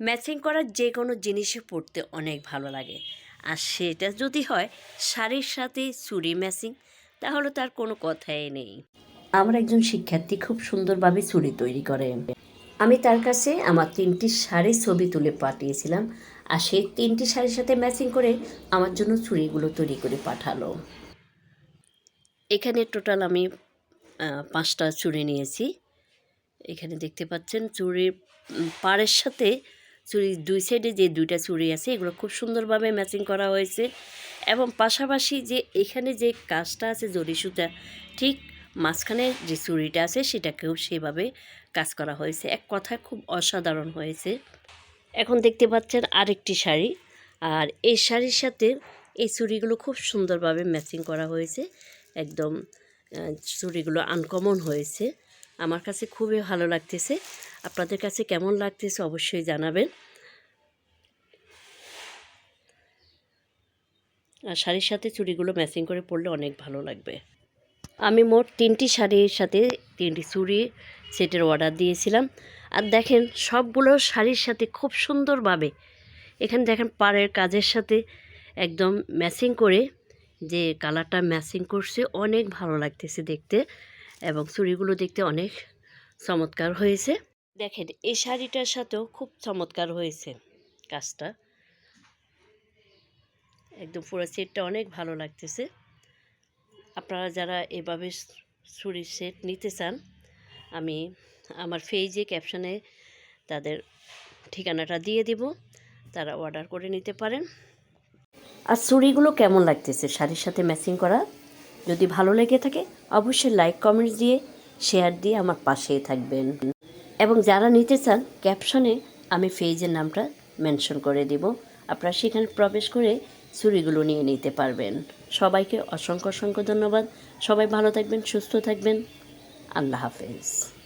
Matching করার যে কোনো জিনিসে পরতে অনেক ভালো লাগে। আর সেটা যদি হয় শাড়ির সাথে চুড়ি ম্যাচিং, তাহলে তার কোনো কথাই নেই। আমার একজন শিক্ষার্থী খুব সুন্দরভাবে চুড়ি তৈরি করে। আমি তার কাছে আমার তিনটি শাড়ির ছবি তুলে পাঠিয়েছিলাম, আর সেই তিনটি শাড়ির সাথে ম্যাচিং করে আমার জন্য চুড়িগুলো তৈরি করে পাঠালো। এখানে টোটাল আমি পাঁচটা চুড়ি নিয়েছি। এখানে দেখতে পাচ্ছেন চুড়ির পাড়ের সাথে চুড়ির দুই সাইডে যে দুইটা চুড়ি আছে, এগুলো খুব সুন্দরভাবে ম্যাচিং করা হয়েছে। এবং পাশাপাশি যে এখানে যে কাজটা আছে, জরি সুতা, ঠিক মাঝখানে যে চুড়িটা আছে, সেটাকেও সেভাবে কাজ করা হয়েছে। এক কথায় খুব অসাধারণ হয়েছে। এখন দেখতে পাচ্ছেন আরেকটি শাড়ি। আর এই শাড়ির সাথে এই চুড়িগুলো খুব সুন্দরভাবে ম্যাচিং করা হয়েছে। একদম চুড়িগুলো আনকমন হয়েছে। আমার কাছে খুবই ভালো লাগতেছে। আপনাদের কাছে কেমন লাগতেছে অবশ্যই জানাবেন। আর শাড়ির সাথে চুড়িগুলো ম্যাচিং করে পরলে অনেক ভালো লাগবে। আমি মোট তিনটি শাড়ির সাথে তিনটি চুড়ি সেটের অর্ডার দিয়েছিলাম। আর দেখেন, সবগুলো শাড়ির সাথে খুব সুন্দরভাবে, এখানে দেখেন পাড়ের কাজের সাথে একদম ম্যাচিং করে যে কালারটা ম্যাচিং করছে, অনেক ভালো লাগতেছে দেখতে। এবং চুড়িগুলো দেখতে অনেক চমৎকার হয়েছে। দেখেন, এই শাড়িটার সাথেও খুব চমৎকার হয়েছে কাজটা। একদম পুরো সেটটা অনেক ভালো লাগতেছে। আপনারা যারা এভাবে চুরির সেট নিতে চান, আমি আমার ফেজে ক্যাপশনে তাদের ঠিকানাটা দিয়ে দিব, তারা অর্ডার করে নিতে পারেন। আর চুড়িগুলো কেমন লাগতেছে? শাড়ির সাথে ম্যাচিং করা? যদি ভালো লেগে থাকে, অবশ্যই লাইক কমেন্টস দিয়ে শেয়ার দিয়ে আমার পাশেই থাকবেন। এবং যারা নিতে চান ক্যাপশনে আমি ফেজের নামটা মেনশন করে দিব। আপনারা সেখানে প্রবেশ করে চুরিগুলো নিয়ে নিতে পারবেন। সবাইকে অসংখ্য অসংখ্য ধন্যবাদ। সবাই ভালো থাকবেন, সুস্থ থাকবেন। আল্লাহ হাফেজ।